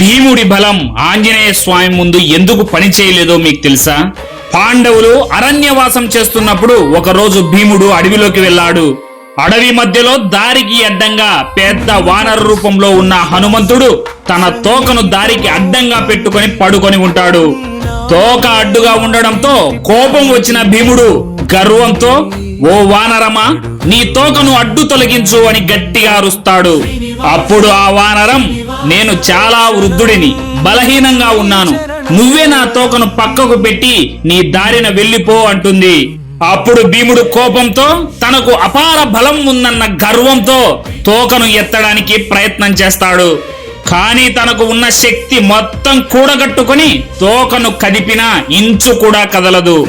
భీముడి బలం ఆంజనేయ స్వామి ముందు ఎందుకు పని చేయలేదో మీకు తెలుసా? పాండవులు అరణ్యవాసం చేస్తున్నప్పుడు ఒకరోజు భీముడు అడవిలోకి వెళ్ళాడు. అడవి మధ్యలో దారికి అడ్డంగా పెద్ద వానర రూపంలో ఉన్న హనుమంతుడు తన తోకను దారికి అడ్డంగా పెట్టుకొని పడుకొని ఉంటాడు. తోక అడ్డుగా ఉండడంతో కోపం వచ్చిన భీముడు గర్వంతో ఓ వానరమా నీ తోకను అడ్డు తొలగించు అని గట్టిగా అరుస్తాడు. అప్పుడు ఆ వానరం నేను చాలా వృద్ధుడిని బలహీనంగా ఉన్నాను. నువ్వే నా తోకను పక్కకు పెట్టి నీ దారిన వెళ్ళిపో అంటుంది. అప్పుడు భీముడు కోపంతో తనకు అపార బలం ఉందన్న గర్వంతో తోకను ఎత్తడానికి ప్రయత్నం చేస్తాడు. కానీ తనకు ఉన్న శక్తి మొత్తం కూడగట్టుకొని తోకను కదిపినా ఇంచు కూడా కదలదు.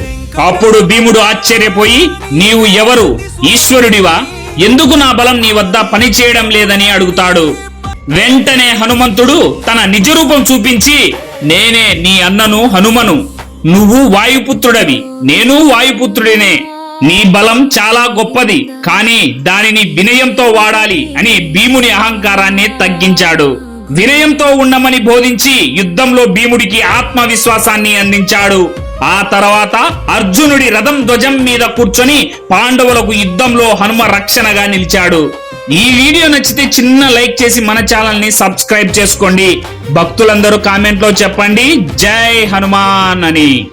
అప్పుడు భీముడు ఆశ్చర్యపోయి నీవు ఎవరు? ఈశ్వరుడివా? ఎందుకు నా బలం నీ వద్ద పని చేయడం లేదని అడుగుతాడు. వెంటనే హనుమంతుడు తన నిజ రూపం చూపించి నేనే నీ అన్నను హనుమను నువ్వు వాయుపుత్రుడవి నేను వాయుపుత్రుడినే. నీ బలం చాలా గొప్పది కానీ దానిని వినయంతో వాడాలి అని భీముని అహంకారాన్ని తగ్గించాడు. వినయంతో ఉండమని బోధించి యుద్ధంలో భీముడికి ఆత్మవిశ్వాసాన్ని అందించాడు. ఆ తర్వాత అర్జునుడి రథం ధ్వజం మీద కూర్చొని పాండవులకు యుద్ధంలో హనుమ రక్షణగా నిలిచాడు. ఈ వీడియో నచ్చితే చిన్న లైక్ చేసి మన ఛానల్ని సబ్స్క్రైబ్ చేసుకోండి. భక్తులందరూ కామెంట్లో చెప్పండి. జై హనుమాన్ అని.